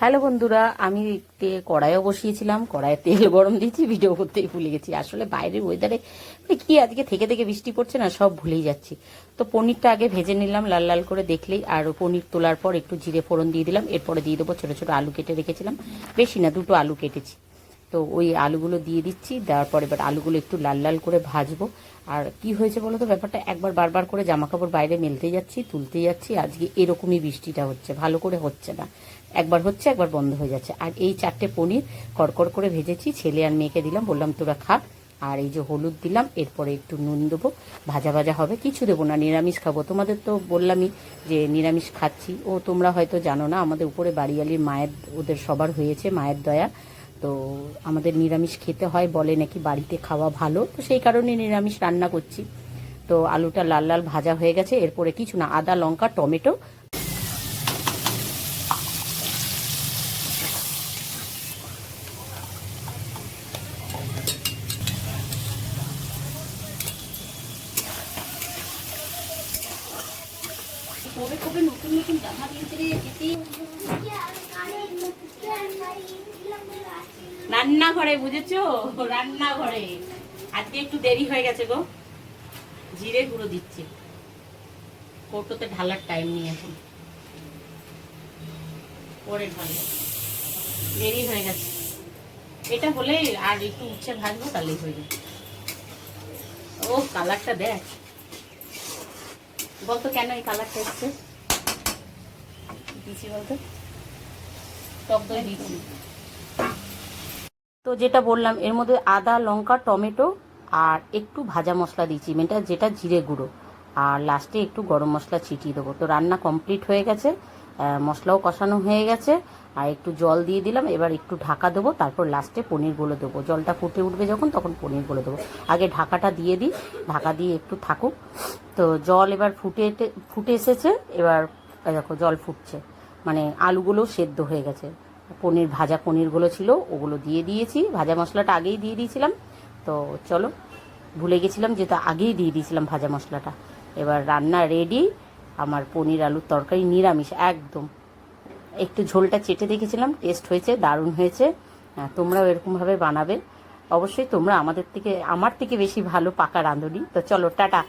Hello বন্ধুরা, আমি কড়াইও বসিয়েছিলাম, কড়াইয়ে তেল গরম দিয়েছি ভিডিও করতেই ভুলে গেছি। আসলে বাইরের ওয়েদারে কি আজকে থেকে থেকে বৃষ্টি পড়ছে না, সব ভুলেই যাচ্ছি। তো পনিরটা আগে ভেজে নিলাম, লাল লাল করে দেখলেই, আর পনির তোলার পর একটু জিরে ফোড়ন দিয়ে দিলাম, এরপরে দিয়ে দেবো ছোটো ছোটো আলু কেটে রেখেছিলাম। বেশি না, দুটো আলু কেটেছি। তো ওই আলুগুলো দিয়ে দিচ্ছি, দেওয়ার পর এবার আলুগুলো একটু লাল লাল করে ভাজবো। আর কি হয়েছে বলো তো ব্যাপারটা? একবার বারবার করে জামা কাপড় বাইরে মেলতে যাচ্ছি তুলতে যাচ্ছি, আজকে এরকমই বৃষ্টিটা হচ্ছে, ভালো করে হচ্ছে না। একবার হচ্ছে, একবার বন্ধ হয়ে যাচ্ছে। আর এই চারটে পনির কড়কড় করে ভেজেছি, ছেলে আর মেয়েকে দিলাম, বললাম তোরা খা। আর এই যে হলুদ দিলাম, এরপরে একটু নুন দেবো, ভাজা ভাজা হবে, কিছু দেবো না, নিরামিষ খাব। তোমাদের তো বললামই যে নিরামিষ খাচ্ছি, ও তোমরা হয়তো জানো না, আমাদের উপরে বাড়িয়ালির মায়ের, ওদের সবার হয়েছে মায়ের দয়া। তো আমাদের নিরামিষ খেতে হয়, বলে নাকি বাড়িতে খাওয়া ভালো। তো সেই কারণে নিরামিষ রান্না করছি। তো আলুটা লাল লাল ভাজা হয়ে গেছে, এরপরে কিছু না, আদা, লঙ্কা, টমেটো। কবে কবে নতুন নতুন জামা রান্নাঘরে, বুঝেছ? রান্নাঘরে। আজকে একটু দেরি হয়ে গেছে গো। জিরে গুঁড়ো দিচ্ছি। কৌটোতে ঢালার টাইম নিয়ে এখন। পরে ঢালবো। দেরি হয়ে গেছে। এটা হলে আর একটু উচ্ছে ভাজবো, তাহলেই হয়ে যাবে। ও কালারটা দেখ। বলতো কেন এই কালারটা এসছে? দিচ্ছি বলতো? টক দই দিচ্ছি তো যেটা বললাম, এর মধ্যে আদা, লঙ্কা, টমেটো আর একটু ভাজা মশলা দিয়েছি মেনটা যেটা জিরে গুঁড়ো। আর লাস্টে একটু গরম মশলা ছিটিয়ে দেবো। তো রান্না কমপ্লিট হয়ে গেছে মশলাও কষানো হয়ে গেছে। আর একটু জল দিয়ে দিলাম, এবার একটু ঢাকা দেবো, তারপর লাস্টে পনিরগুলো দেবো। জলটা ফুটে উঠবে যখন, তখন পনিরগুলো দেবো। আগে ঢাকাটা দিয়ে দিই, ঢাকা দিয়ে একটু থাকুক। তো জল এবার ফুটে ফুটে এসেছে, এবার দেখো, জল ফুটছে। মানে আলুগুলো সেদ্ধ হয়ে গেছে। পনির ভাজা পনিরগুলো ছিল ওগুলো দিয়ে দিয়েছি। ভাজা মশলাটা আগেই দিয়ে দিয়েছিলাম। তো চলো ভুলে গেছিলাম যে তা আগেই দিয়ে দিয়েছিলাম ভাজা মশলাটা। এবার রান্না রেডি আমার পনির আলুর তরকারি নিরামিষ একদম। একটু ঝোলটা চেটে দেখেছিলাম টেস্ট হয়েছে দারুণ হয়েছে। হ্যাঁ, তোমরাও এরকমভাবে বানাবে। অবশ্যই তোমরা আমাদের থেকে আমার থেকে বেশি ভালো পাকা রাঁধুনি। তো চলো টাটা।